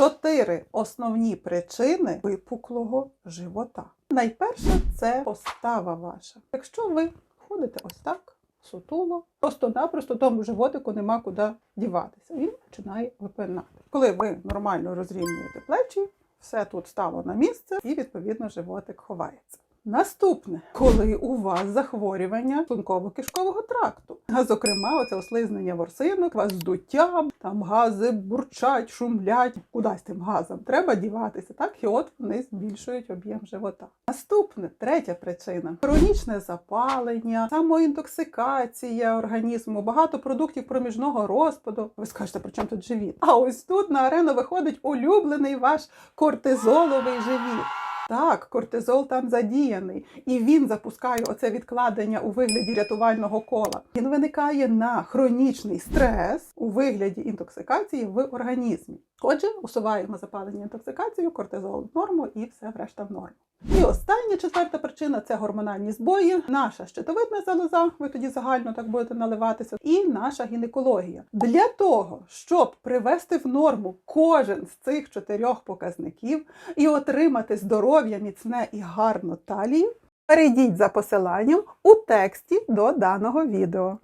чотири основні причини випуклого живота. Найперше це постава ваша. Якщо ви ходите ось так, сутуло, просто-напросто тому животику нема куди діватися. Він починає випинати. Коли ви нормально розрівнюєте плечі, все тут стало на місце, і відповідно животик ховається. Наступне, коли у вас захворювання шлунково-кишкового тракту, а зокрема, оце ослизнення ворсинок, вас здуття, там гази бурчать, шумлять, кудись тим газом треба діватися, так і от вони збільшують об'єм живота. Наступне, третя причина хронічне запалення, самоінтоксикація організму, багато продуктів проміжного розпаду. Ви скажете, при чому тут живіт? А ось тут на арену виходить улюблений ваш кортизоловий живіт. Так, кортизол там задіяний, і він запускає оце відкладення у вигляді рятувального кола. Він виникає на хронічний стрес у вигляді інтоксикації в організмі. Отже, усуваємо запалення інтоксикацію, кортизол в норму і все врешта в норму. І остання четверта причина це гормональні збої, наша щитовидна залоза, ви тоді загально так будете наливатися, і наша гінекологія. Для того, щоб привести в норму кожен з цих чотирьох показників і отримати здоров'я міцне і гарну талію, перейдіть за посиланням у тексті до даного відео.